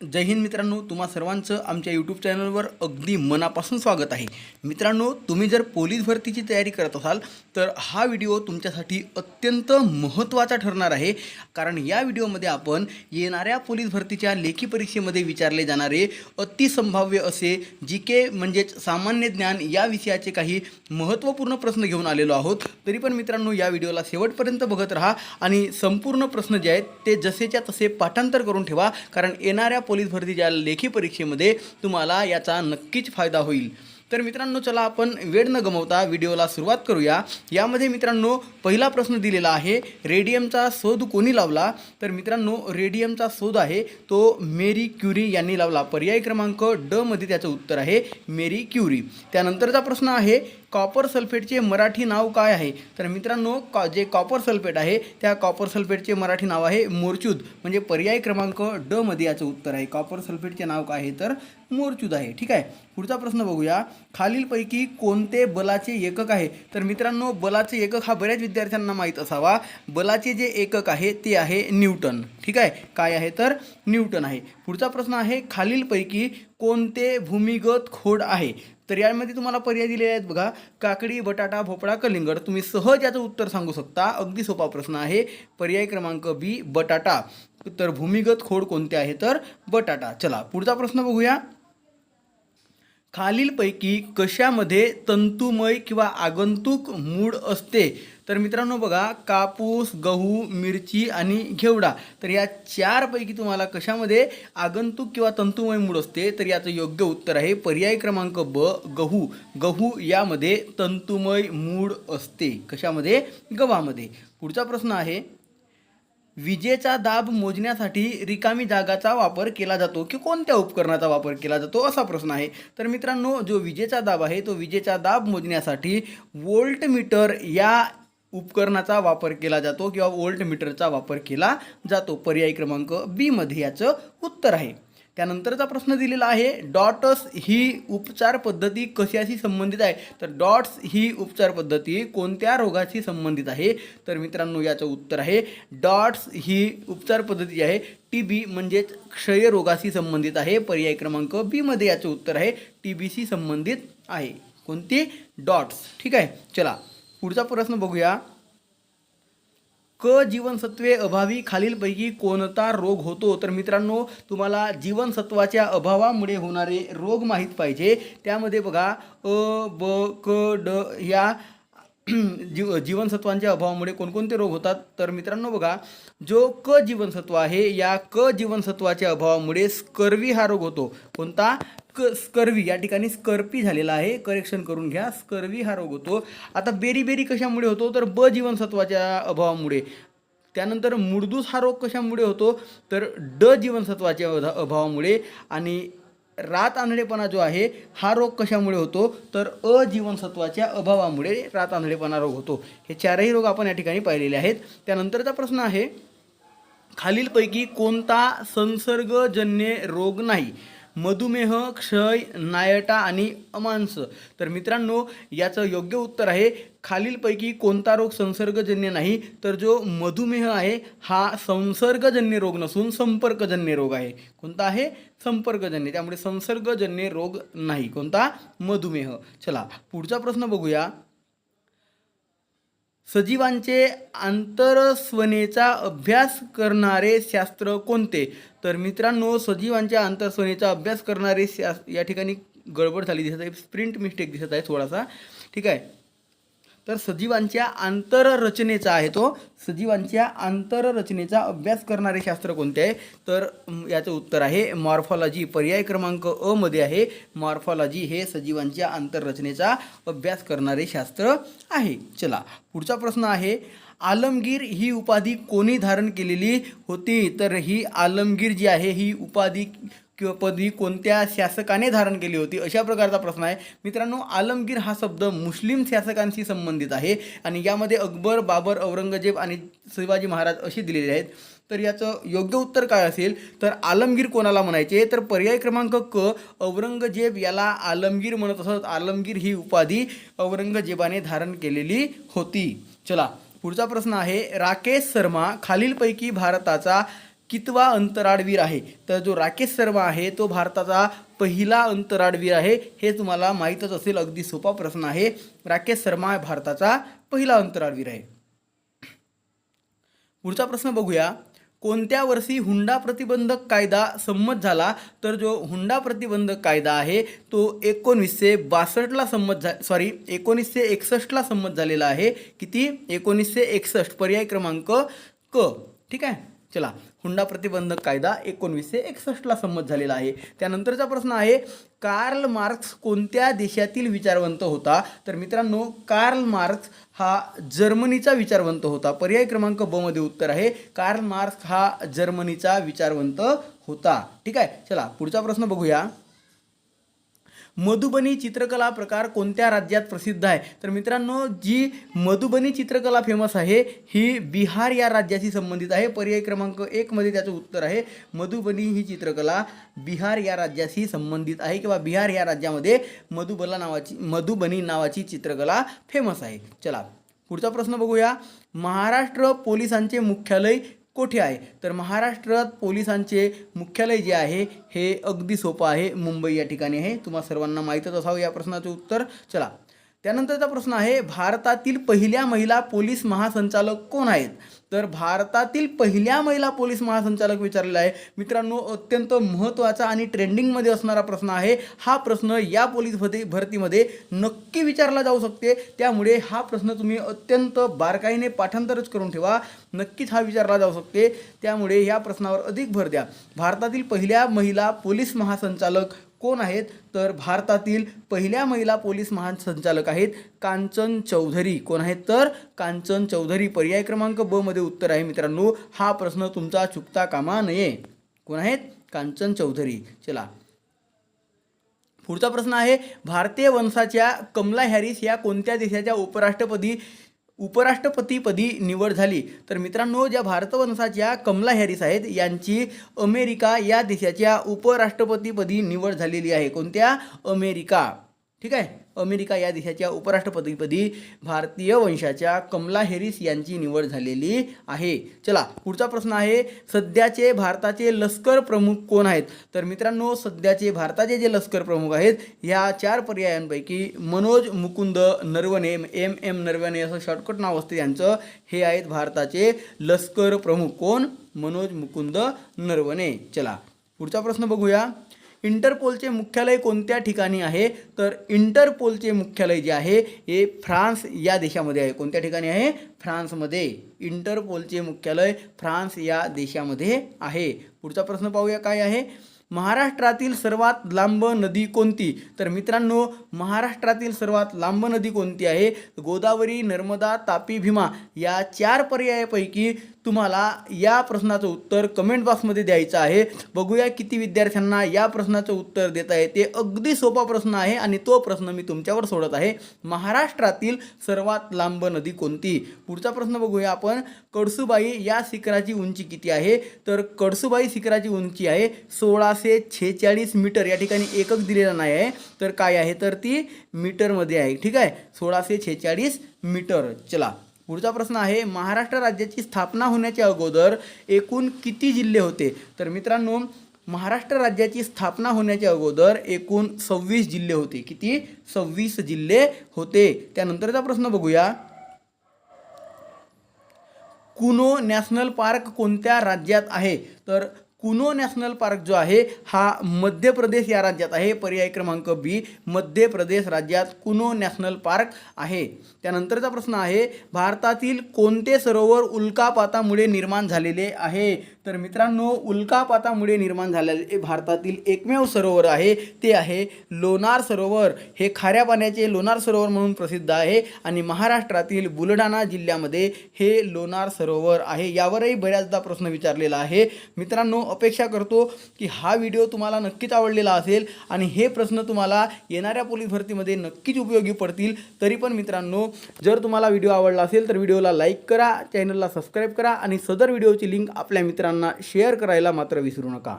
जय हिंद मित्रांनो तुम्हा सर्वांचं आमच्या यूट्यूब चॅनलवर अगदी मनापासून स्वागत आहे. मित्रांनो तुम्ही जर पोलीस भरतीची तयारी करत असाल तर हा व्हिडिओ तुमच्यासाठी अत्यंत महत्त्वाचा ठरणार आहे. कारण या व्हिडिओमध्ये आपण येणाऱ्या पोलीस भरतीच्या लेखी परीक्षेमध्ये विचारले जाणारे अतिसंभाव्य असे जी के म्हणजेच सामान्य ज्ञान या विषयाचे काही महत्त्वपूर्ण प्रश्न घेऊन आलेलो आहोत. तरी पण मित्रांनो या व्हिडिओला शेवटपर्यंत बघत राहा आणि संपूर्ण प्रश्न जे आहेत ते जसेच्या तसे पाठांतर करून ठेवा. कारण येणाऱ्या पोलीस भरतीच्या लेखी परीक्षेमध्ये तुम्हाला याचा नक्कीच फायदा होईल. तर मित्रांनो चला आपण वेळ न गमवता व्हिडिओला सुरुवात करूया. यामध्ये मित्रांनो पहिला प्रश्न दिलेला आहे रेडियमचा शोध कोणी लावला? तर मित्रांनो रेडियमचा शोध आहे तो मेरी क्युरी यांनी लावला. पर्याय क्रमांक ड मध्ये त्याचं उत्तर आहे मेरी क्युरी. त्यानंतरचा प्रश्न आहे कॉपर सल्फेटचे मराठी नाव काय आहे? तर मित्रांनो कॉ जे कॉपर सल्फेट आहे त्या कॉपर सल्फेटचे मराठी नाव आहे मोरचूद. म्हणजे पर्याय क्रमांक ड मध्ये याचं उत्तर आहे. कॉपर सल्फेटचे नाव काय आहे? तर मोरचूद आहे. ठीक आहे? पुढचा प्रश्न बघूया. खालीलपैकी कोणते बलाचे एकक आहे? तर मित्रांनो बलाचे एकक हा बऱ्याच विद्यार्थ्यांना माहीत असावा. बलाचे जे एकक आहे ते आहे न्यूटन. ठीक आहे? काय आहे? तर न्यूटन आहे. पुढचा प्रश्न आहे खालीलपैकी कोणते भूमिगत खोड आहे? तर यामध्ये तुम्हाला पर्याय दिलेले आहेत बघा. काकडी बटाटा भोपळा कलिंगड. तुम्ही सहज याचं उत्तर सांगू शकता. अगदी सोपा प्रश्न आहे. पर्याय क्रमांक बी बटाटा. तर भूमिगत खोड कोणते आहे? तर बटाटा. चला पुढचा प्रश्न बघूया. खालीलपैकी कशामध्ये तंतुमय किंवा आगंतुक मूड असते? तर मित्रांनो बघा कापूस गहू मिरची आणि घेवडा. तर या चारपैकी तुम्हाला कशामध्ये आगंतुक किंवा तंतुमय मूड असते? तर याचं योग्य उत्तर आहे पर्याय क्रमांक ब गहू. गहू यामध्ये तंतुमय मूड असते. कशामध्ये? गव्हामध्ये. पुढचा प्रश्न आहे विजेचा दाब मोजण्यासाठी रिकामी जागाचा वापर केला जातो की कोणत्या उपकरणाचा वापर केला जातो असा प्रश्न आहे. तर मित्रांनो जो विजेचा दाब आहे तो विजेचा दाब मोजण्यासाठी व्होल्टमीटर या उपकरणाचा वापर केला जातो किंवा व्होल्टमीटरचा वापर केला जातो. पर्याय क्रमांक बीमध्ये याचं उत्तर आहे. त्यानंतरचा प्रश्न दिलेला आहे डॉट्स ही उपचार पद्धती कशाशी संबंधित आहे? तर डॉट्स ही उपचार पद्धती कोणत्या रोगाशी संबंधित आहे? तर मित्रांनो याचं उत्तर आहे डॉट्स ही उपचार पद्धती आहे टी बी म्हणजेच क्षयरोगाशी संबंधित आहे. पर्याय क्रमांक बीमध्ये याचं उत्तर आहे टी बीशी संबंधित आहे. कोणती? डॉट्स. ठीक आहे चला पुढचा प्रश्न बघूया. क जीवनसत्वे अभावी खालीलपैकी कोणता रोग होतो? तर मित्रांनो तुम्हाला जीवनसत्वाच्या अभावामुळे होणारे रोग माहीत पाहिजे. त्यामध्ये बघा अ ब क ड या जीव जीवनसत्वांच्या अभावामुळे कोणकोणते रोग होतात? तर मित्रांनो बघा जो क जीवनसत्व आहे या क जीवनसत्वाच्या अभावामुळे स्कर्वी हा रोग होतो. कोणता? क स्कर्वी या ठिकाणी स्कर्पी झालेला आहे. करेक्शन करून घ्या. स्कर्वी हा रोग होतो. आता बेरी बेरी कशामुळे होतो? तर ब जीवनसत्वाच्या अभावामुळे. त्यानंतर मुडदूस हा रोग कशामुळे होतो? तर ड जीवनसत्वाच्या अधा- अभावामुळे. आणि रात आंधळेपणा जो आहे हा रोग कशामुळे होतो? तर अ जीवनसत्वाच्या अभावामुळे रात आंधळेपणा रोग होतो. हे चारही रोग आपण या ठिकाणी पाहिलेले आहेत. त्यानंतरचा प्रश्न आहे खालीलपैकी कोणता संसर्गजन्य रोग नाही? मधुमेह क्षय नायटा आणि अमांस. तर मित्रांनो याचं योग्य उत्तर आहे खालीलपैकी कोणता रोग संसर्गजन्य नाही तर जो मधुमेह आहे हा संसर्गजन्य रोग नसून संपर्कजन्य रोग आहे. कोणता आहे? संपर्कजन्य. त्यामुळे संसर्गजन्य रोग नाही. कोणता? मधुमेह. चला पुढचा प्रश्न बघूया. सजीवांचे आंतरस्वनेचा अभ्यास करणारे शास्त्र कोणते? तर मित्रांनो सजीवांच्या आंतरस्वनेचा अभ्यास करणारे शास या ठिकाणी गडबड झाली. दिसत आहे. स्प्रिंट मिस्टेक दिसत आहे थोडासा. ठीक आहे. तर सजीवांच्या आंतररचनेचा आहे तो. सजीवांच्या आंतररचनेचा अभ्यास करणारे शास्त्र कोणते आहे? तर याचं उत्तर आहे मॉर्फॉलॉजी. पर्याय क्रमांक अ मध्ये आहे मॉर्फॉलॉजी हे सजीवांच्या आंतररचनेचा अभ्यास करणारे शास्त्र आहे. चला पुढचा प्रश्न आहे आलमगीर ही उपाधी कोणी धारण केलेली होती? तर ही आलमगीर जी आहे ही उपाधी किंवा पदवी कोणत्या शासकाने धारण केली होती अशा प्रकारचा प्रश्न आहे. मित्रांनो आलमगीर हा शब्द मुस्लिम शासकांशी संबंधित आहे आणि यामध्ये अकबर बाबर औरंगजेब आणि शिवाजी महाराज असे दिलेले आहेत. तर याचं योग्य उत्तर काय असेल? तर आलमगीर कोणाला म्हणायचे? तर पर्याय क्रमांक क औरंगजेब याला आलमगीर म्हणत असत. आलमगीर ही उपाधी औरंगजेबाने धारण केलेली होती. चला पुढचा प्रश्न आहे. राकेश शर्मा खालीलपैकी भारताचा कितवा अंतराळवीर आहे? तर जो राकेश शर्मा आहे तो भारताचा पहिला अंतराळवीर आहे. हे तुम्हाला माहीतच असेल अगदी सोपा प्रश्न आहे. राकेश शर्मा भारताचा पहिला अंतराळवीर आहे. पुढचा प्रश्न बघूया. कोणत्या वर्षी हुंडा प्रतिबंधक कायदा संमत झाला? तर जो हुंडा प्रतिबंधक कायदा आहे तो एकोणीसशे बासष्टला संमत झा सॉरी एकोणीसशे एकसष्टला संमत झालेला आहे. किती? एकोणीसशे एकसष्ट. पर्याय क्रमांक क. ठीक आहे? चला हुंडा प्रतिबंधक कायदा एकोणीसशे एकसष्टला संमत झालेला आहे. त्यानंतरचा प्रश्न आहे कार्ल मार्क्स कोणत्या देशातील विचारवंत होता? तर मित्रांनो कार्ल मार्क्स हा जर्मनीचा विचारवंत होता. पर्याय क्रमांक ब मध्ये उत्तर आहे कार्ल मार्क्स हा जर्मनीचा विचारवंत होता. ठीक आहे? चला पुढचा प्रश्न बघूया. मधुबनी चित्रकला प्रकार कोणत्या राज्यात प्रसिद्ध आहे? तर मित्रांनो जी मधुबनी चित्रकला फेमस आहे ही बिहार या राज्याशी संबंधित आहे. पर्याय क्रमांक एकमध्ये त्याचं उत्तर आहे मधुबनी ही चित्रकला बिहार या राज्याशी संबंधित आहे किंवा बिहार या राज्यामध्ये मधुबला नावाची मधुबनी नावाची चित्रकला फेमस आहे. चला पुढचा प्रश्न बघूया. महाराष्ट्र पोलिसांचे मुख्यालय कोठे आहे? तर महाराष्ट्रात पोलिसांचे मुख्यालय जे आहे हे अगदी सोपं आहे. मुंबई या ठिकाणी आहे. तुम्हा सर्वांना माहीतच असावं या प्रश्नाचं उत्तर. चला त्यानंतरचा प्रश्न आहे भारतातील पहिल्या महिला पोलीस महासंचालक कोण आहेत? तर भारतातील पहिल्या महिला पोलीस महासंचालक विचारलेला आहे. मित्रांनो अत्यंत महत्त्वाचा आणि ट्रेंडिंगमध्ये असणारा प्रश्न आहे. हा प्रश्न या पोलीस भरती भरतीमध्ये नक्की विचारला जाऊ शकते. त्यामुळे हा प्रश्न तुम्ही अत्यंत बारकाईने पाठांतरच करून ठेवा. नक्कीच हा विचारला जाऊ शकते. त्यामुळे या प्रश्नावर अधिक भर द्या. भारतातील पहिल्या महिला पोलीस महासंचालक कोण आहेत? तर भारतातील पहिल्या महिला पोलीस महासंचालक आहेत कांचन चौधरी. कोण आहेत? तर कांचन चौधरी. पर्याय क्रमांक ब मध्ये उत्तर आहे मित्रांनो. हा प्रश्न तुमचा चुकता कामा नये. कोण आहेत? कांचन चौधरी. चला. पुढचा प्रश्न आहे भारतीय वंशाच्या कमला हॅरिस या कोणत्या देशाच्या उपराष्ट्रपती उपराष्ट्रपतीपदी निवड झाली. तर मित्रांनो ज्या भारतवंशाच्या कमला हॅरिस आहेत यांची अमेरिका या देशाच्या उपराष्ट्रपतीपदी निवड झालेली आहे. कोणत्या? अमेरिका. ठीक आहे? अमेरिका या देशाच्या उपराष्ट्रपतीपदी भारतीय वंशाच्या कमला हेरिस यांची निवड झालेली आहे. चला पुढचा प्रश्न आहे सध्याचे भारताचे लष्कर प्रमुख कोण आहेत? तर मित्रांनो सध्याचे भारताचे जे लष्कर प्रमुख आहेत ह्या चार पर्यायांपैकी मनोज मुकुंद नरवणे एम एम नरवणे असं शॉर्टकट नाव असते यांचं हे आहेत भारताचे लष्कर प्रमुख कोण? मनोज मुकुंद नरवणे. चला पुढचा प्रश्न बघूया. इंटरपोलचे मुख्यालय कोणत्या ठिकाणी आहे? तर इंटरपोलचे मुख्यालय जे आहे हे फ्रान्स या देशामध्ये आहे. कोणत्या ठिकाणी आहे? फ्रान्समध्ये. इंटरपोलचे मुख्यालय फ्रान्स या देशामध्ये आहे. पुढचा प्रश्न पाहूया काय आहे? महाराष्ट्रातील सर्वात लांब नदी कोणती? तर मित्रांनो महाराष्ट्रातील सर्वात लांब नदी कोणती आहे? गोदावरी नर्मदा तापी भीमा या चार पर्यायापैकी तुम्हाला या प्रश्नाचं उत्तर कमेंट बॉक्समध्ये द्यायचं आहे. बघूया किती विद्यार्थ्यांना या प्रश्नाचं उत्तर देत आहे ते अगदी सोपा प्रश्न आहे आणि तो प्रश्न मी तुमच्यावर सोडत आहे. महाराष्ट्रातील सर्वात लांब नदी कोणती? पुढचा प्रश्न बघूया आपण. कडसूबाई या शिखराची उंची किती आहे? तर कडसूबाई शिखराची उंची आहे सोळाशे छेचाळीस मीटर. या ठिकाणी एकक दिलेला नाही आहे. तर काय आहे? तर ती मीटरमध्ये आहे. ठीक आहे? सोळाशे छेचाळीस मीटर. चला. पुढचा प्रश्न आहे महाराष्ट्र राज्याची स्थापना होण्याच्या अगोदर एकूण किती जिल्हे होते? तर मित्रांनो महाराष्ट्र राज्याची स्थापना होण्याच्या अगोदर एकूण सव्वीस जिल्हे होते. किती? सव्वीस जिल्हे होते. त्यानंतरचा प्रश्न बघूया. कुनो नॅशनल पार्क कोणत्या राज्यात आहे? तर कुनो नॅशनल पार्क जो आहे हा मध्य प्रदेश या राज्यात आहे. पर्याय क्रमांक बी मध्य प्रदेश राज्यात कुनो नॅशनल पार्क आहे. त्यानंतरचा प्रश्न आहे भारतातील कोणते सरोवर उल्कापातामुळे निर्माण झालेले आहे? तर मित्रांनो उल्कापातामुळे निर्माण झालेले भारतातील एकमेव सरोवर आहे ते आहे लोणार सरोवर. हे खाऱ्या पाण्याचे लोणार सरोवर म्हणून प्रसिद्ध आहे आणि महाराष्ट्रातील बुलढाणा जिल्ह्यामध्ये हे लोणार सरोवर आहे. यावरही बऱ्याचदा प्रश्न विचारलेला आहे. मित्रांनो अपेक्षा करतो की हा व्हिडिओ तुम्हाला नक्कीच आवडलेला असेल आणि हे प्रश्न तुम्हाला येणाऱ्या पोलीस भरतीमध्ये नक्कीच उपयोगी पडतील. तरी पण मित्रांनो जर तुम्हाला व्हिडिओ आवडला असेल तर व्हिडिओला लाईक करा चॅनलला सबस्क्राईब करा आणि सदर व्हिडिओची लिंक आपल्या मित्रांना शेअर करायला मात्र विसरू नका.